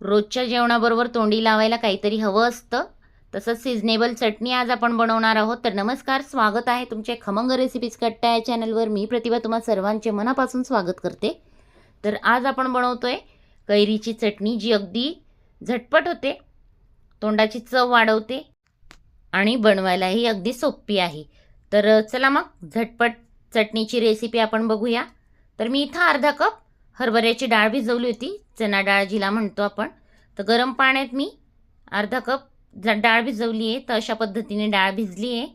रोजच्या जेवणाबरोबर तोंडी लावायला काहीतरी हवं असतं. तसंच सिजनेबल चटणी आज आपण बनवणार आहोत. तर नमस्कार स्वागत आहे तुमचे खमंग रेसिपीज कट्टा या चॅनलवर मी प्रतिभा तुम्हा सर्वांचे मनापासून स्वागत करते. तर आज आपण बनवतो आहे कैरीची चटणी जी अगदी झटपट होते तोंडाची चव वाढवते आणि बनवायलाही अगदी सोपी आहे. तर चला मग झटपट चटणीची रेसिपी आपण बघूया. तर मी इथं अर्धा कप हरभऱ्याची डाळ भिजवली होती. चना डाळ जिला म्हणतो आपण. तर गरम पाण्यात मी अर्धा कप डाळ भिजवली आहे. तर अशा पद्धतीने डाळ भिजली आहे.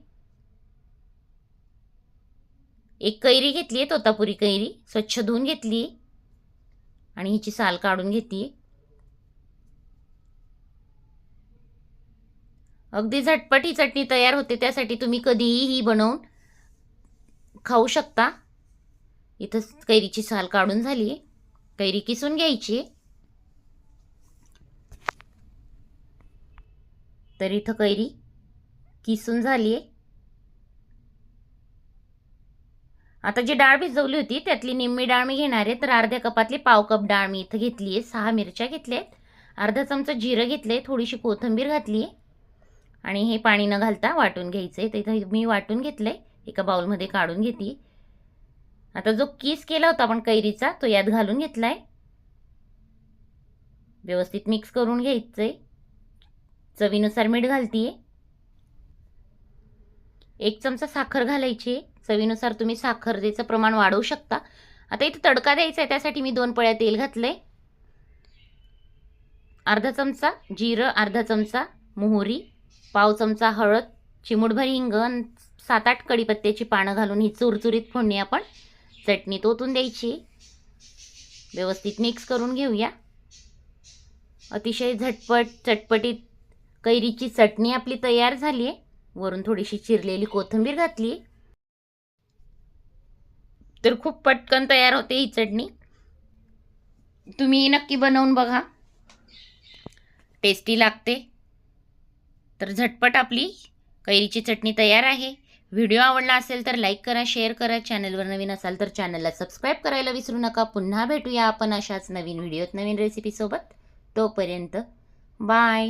एक कैरी घेतली आहे तोतापुरी कैरी. स्वच्छ धुवून घेतली आहे. आणि हिची साल काढून घेतली अगदी झटपट ही चटणी तयार होते. त्यासाठी तुम्ही कधीही ही बनवून खाऊ शकता. इथं कैरीची साल काढून झाली आहे. कैरी किसून घ्यायची? तर इथं कैरी किसून झाली आहे आता जी डाळ भिजवली होती त्यातली निम्मी डाळ मी घेणार आहे. तर अर्ध्या कपातली पाव कप डाळ मी इथं घेतली आहे सहा मिरच्या घेतल्या आहेत अर्धा चमचा जिरं घेतलं आहे थोडीशी कोथिंबीर घातली आहे आणि हे पाणी न घालता वाटून घ्यायचं आहे तर इथं मी वाटून घेतलं आहे एका बाउलमध्ये काढून घेते आता जो किस केला होता आपण कैरीचा तो यात घालून घेतला आहे व्यवस्थित मिक्स करून घ्यायचं आहे चवीनुसार मीठ घालतीये. एक चमचा साखर घालायची. आहे चवीनुसार तुम्ही साखरेचं प्रमाण वाढवू शकता. आता इथे तडका द्यायचा आहे त्यासाठी मी दोन पळ्या तेल घातलंय. अर्धा चमचा जिरं अर्धा चमचा मोहरी पाव चमचा हळद चिमूटभर हिंग सात आठ कडीपत्त्याची पानं घालून ही चुरचुरीत फोडणी आपण चटणी ओतून द्यायची. व्यवस्थित मिक्स करून घेऊया. अतिशय झटपट चटपटीत कैरीची चटणी आपली तयार झाली आहे वरून थोडीशी चिरलेली कोथिंबीर घातली. तर खूप पटकन तयार होते ही चटणी. तुम्ही नक्की बनवून बघा. टेस्टी लागते. तर झटपट आपली कैरीची चटणी तयार आहे. व्हिडिओ आवडला असेल तर लाईक करा शेअर करा. चॅनलवर नवीन असाल तर चॅनलला सबस्क्राईब करायला विसरू नका. पुन्हा भेटूया आपण अशाच नवीन व्हिडिओत नवीन रेसिपीसोबत तोपर्यंत बाय